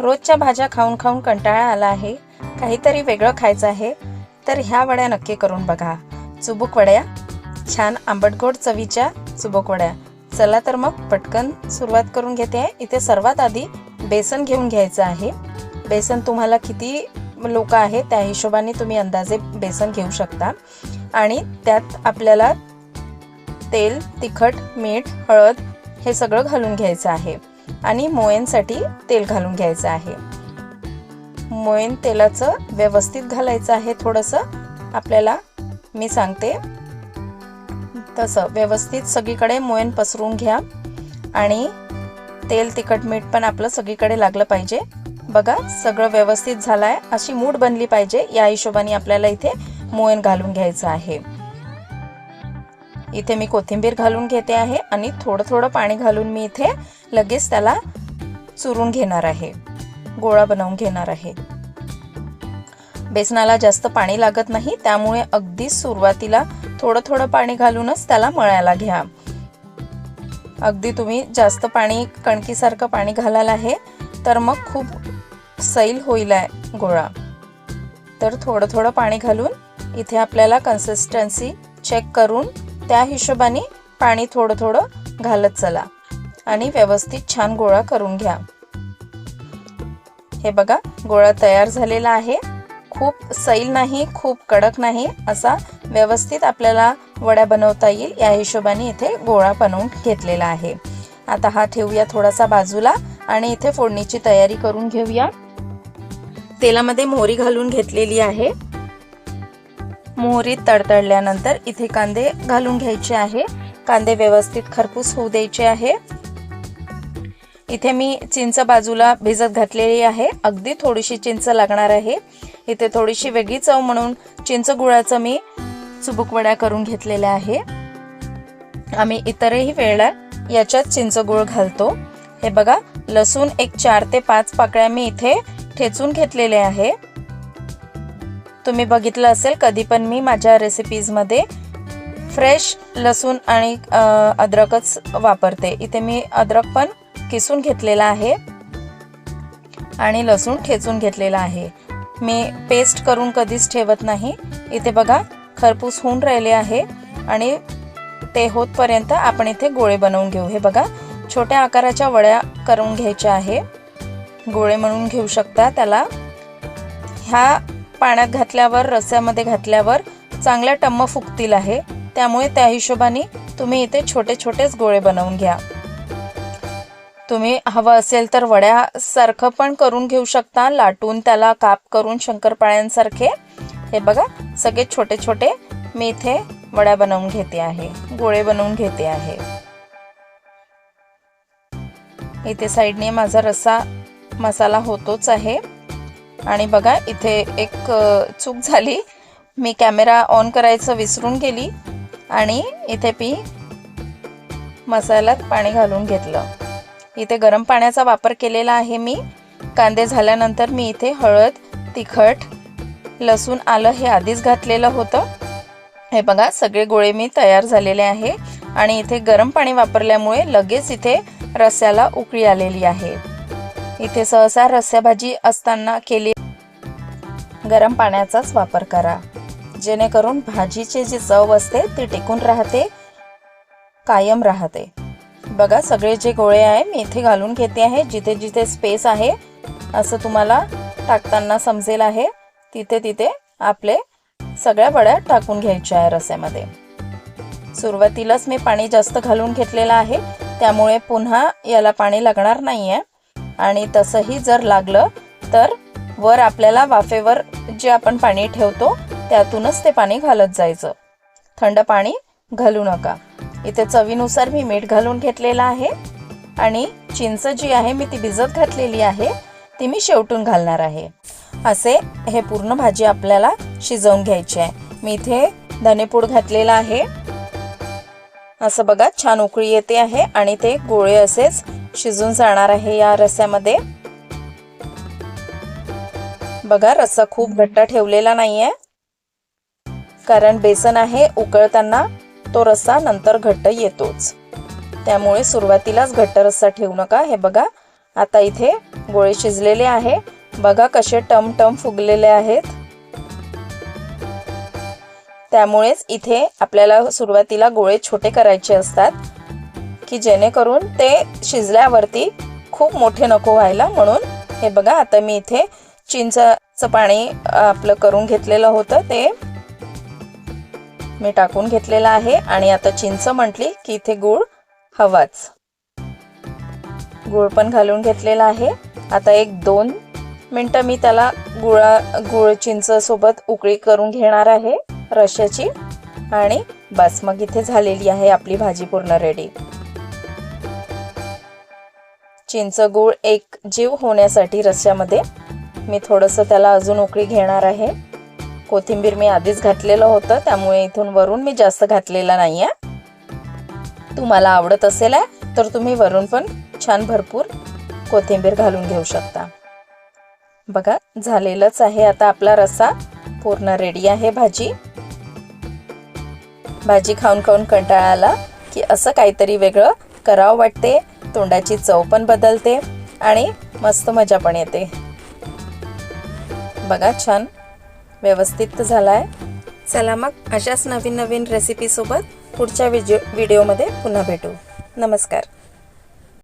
रोजच्या भाज्या खाऊन खाऊन कंटाळा आला आहे. काहीतरी वेगळं खायचं आहे. तर ह्या वड्या नक्की करून बघा. चुबूक वड्या छान आंबटगोड चवीच्या चुबूक वड्या. चला तर मग पटकन सुरुवात करून घेते. आहे इथे सर्वात आधी बेसन घेऊन घ्यायचं आहे. बेसन तुम्हाला किती लोक आहे त्या हिशोबाने तुम्ही अंदाजे बेसन घेऊ शकता. आणि त्यात आपल्याला तेल तिखट मीठ हळद हे सगळं घालून घ्यायचं आहे. आणि मोयनसाठी तेल घालून घ्यायचं आहे. मोयन तेलाचं व्यवस्थित घालायचं आहे थोडंसं. आपल्याला मी सांगते. तसं व्यवस्थित सगळीकडे मोयन पसरून घ्या. आणि तेल तिखट मीठ पण आपलं सगळीकडे लागलं पाहिजे. बघा सगळं व्यवस्थित झालं आहे अशी मूड बनली पाहिजे या हिशोबाने आपल्याला इथे मोयन घालून घ्यायचं आहे. इथे मी कोथिंबीर घालून घेते आहे आणि थोडं थोडं पाणी घालून मी इथे लगेच त्याला चुरून घेणार आहे. गोळा बनवून घेणार आहे. बेसनाला जास्त पाणी लागत नाही त्यामुळे अगदी सुरुवातीला थोडं थोडं पाणी घालूनच त्याला मळायला घ्या. अगदी तुम्ही जास्त पाणी कणकीसारखं पाणी घालायला आहे तर मग खूप सैल होईल आहे गोळा. तर थोडं थोडं पाणी घालून इथे आपल्याला कन्सिस्टन्सी चेक करून त्या हिशोबाने पाणी थोडं थोडं घालत चला आणि व्यवस्थित छान गोळा करून घ्या. हे बघा गोळा तयार झालेला आहे. खूप सैल नाही खूप कडक नाही असा व्यवस्थित आपल्याला वड्या बनवता येईल. या हिशोबाने इथे गोळा बनवून घेतलेला आहे. आता हा ठेवूया थोडासा बाजूला आणि इथे फोडणीची तयारी करून घेऊया. तेलामध्ये मोहरी घालून घेतलेली आहे. मोहरीत तडतडल्यानंतर इथे कांदे घालून घ्यायचे आहे. कांदे व्यवस्थित खरपूस होऊ द्यायचे आहे. इथे मी चिंच बाजूला भिजत घातलेली आहे. अगदी थोडीशी चिंच लागणार आहे. इथे थोडीशी वेगळी चव म्हणून चिंच गुळाचं मी चुबुकवड्या करून घेतलेल्या आहे. आम्ही इतरही वेळा याच्यात चिंच गुळ घालतो. हे बघा लसूण एक चार ते पाच पाकळ्या मी इथे ठेचून घेतलेले आहे. तुम्ही बघितलं असेल कधी पण मी माझ्या रेसिपीजमध्ये फ्रेश लसूण आणि अद्रकच वापरते. इथे मी अद्रक पण किसून घेतलेला आहे आणि लसूण ठेचून घेतलेला आहे. मी पेस्ट करून कधीच ठेवत नाही. इथे बघा खरपूस होऊन राहिले आहे आणि ते होतपर्यंत आपण इथे गोळे बनवून घेऊ. हे बघा छोट्या आकाराच्या वड्या करून घ्यायच्या आहे. गोळे म्हणून घेऊ शकता त्याला. ह्या पाण्यात घातल्यावर रस्यामध्ये घातल्यावर चांगल्या टम्म फुगतील आहे. त्यामुळे त्या हिशोबाने तुम्ही इथे छोटे छोटेच गोळे बनवून घ्या. तुम्ही हवं असेल तर वड्यासारखं पण करून घेऊ शकता. लाटून त्याला काप करून शंकरपाळ्यांसारखे. हे बघा सगळे छोटे छोटे मी इथे वड्या बनवून घेते आहे. गोळे बनवून घेते आहे. इथे साईडने माझा रस्सा मसाला होतोच आहे. आणि बघा इथे एक चूक झाली. मी कॅमेरा ऑन करायचं विसरून गेली आणि इथे पी मसाल्यात पाणी घालून घेतलं. इथे गरम पाण्याचा वापर केलेला आहे मी. कांदे झाल्यानंतर मी इथे हळद तिखट लसूण आलं हे आधीच घातलेलं होतं. हे बघा सगळे गोळे मी तयार झालेले आहे आणि इथे गरम पाणी वापरल्यामुळे लगेच इथे रस्याला उकळी आलेली आहे. इथे सहसा रस्स्याभाजी असताना केली. गरम पाण्याचाच वापर करा. जेणेकरून भाजीची जी चव असते ती टिकून राहते कायम राहते. बघा सगळे जे गोळे आहे मी इथे घालून घेते आहे. जिथे जिथे स्पेस आहे असं तुम्हाला टाकताना समजेल आहे तिथे तिथे आपले सगळ्या वड्या टाकून घ्यायच्या आहे रस्यामध्ये. सुरुवातीलाच मी पाणी जास्त घालून घेतलेलं आहे. त्यामुळे पुन्हा याला पाणी लागणार नाही आहे आणि तसंही जर लागलं तर वर आपल्याला वाफेवर जे आपण पाणी ठेवतो त्यातूनच ते पाणी घालत जायचं. थंड पाणी घालू नका. इथे चवीनुसार मी मीठ घालून घेतलेलं आहे आणि चिंच जी आहे मी ती भिजत घातलेली आहे ती मी शेवटून घालणार आहे. असे हे पूर्ण भाजी आपल्याला शिजवून घ्यायची आहे. मी इथे धनेपूड घातलेला आहे. असं बघा छान उकळी येते आहे आणि ते गोळे असेच शिजून जाणार आहे या रस्यामध्ये. बघा रस्सा खूप घट्ट ठेवलेला नाहीये. कारण बेसन आहे उकळताना तो रस्सा नंतर घट्ट येतोच. त्यामुळे सुरुवातीलाच घट्ट रस्सा ठेवू नका. हे बघा आता इथे गोळे शिजलेले आहे. बघा कसे टम टम फुगलेले आहेत. त्यामुळेच इथे आपल्याला सुरुवातीला गोळे छोटे करायचे असतात. की जेणेकरून ते शिजल्यावरती खूप मोठे नको व्हायला म्हणून हे बघा आता मी इथे चिंचाचं पाणी आपलं करून घेतलेलं होतं ते मी टाकून घेतलेलं आहे. आणि आता चिंच म्हटली की इथे गूळ हवाच. गूळ पण घालून घेतलेला आहे. आता एक दोन मिनटं मी त्याला गुळा गुळ चिंच सोबत उकळी करून घेणार आहे रश्याची. आणि बस मग इथे झालेली आहे आपली भाजी पूर्ण रेडी चिंच गूळ एक जीव होण्यासाठी रस्स्यामध्ये मी थोडंसं त्याला अजून उकळी घेणार आहे. कोथिंबीर मी आधीच घातलेलं होतं त्यामुळे इथून वरून मी जास्त घातलेला नाही आहे तुम्हाला आवडत असेल आहे तर तुम्ही वरून पण छान भरपूर कोथिंबीर घालून घेऊ शकता. बघा झालेलंच आहे आता आपला रस्सा. पूर्ण रेडी आहे भाजी. भाजी खाऊन खाऊन कंटाळा आला की असं काहीतरी वेगळं करावं वाटते. तोंडाची चव पण बदलते आणि मस्त मजा पण येते. बघा छान व्यवस्थित झाला आहे चला मग अशाच नवीन नवीन रेसिपीसोबत पुढच्या व्हिडिओ व्हिडिओमध्ये पुन्हा भेटू. नमस्कार.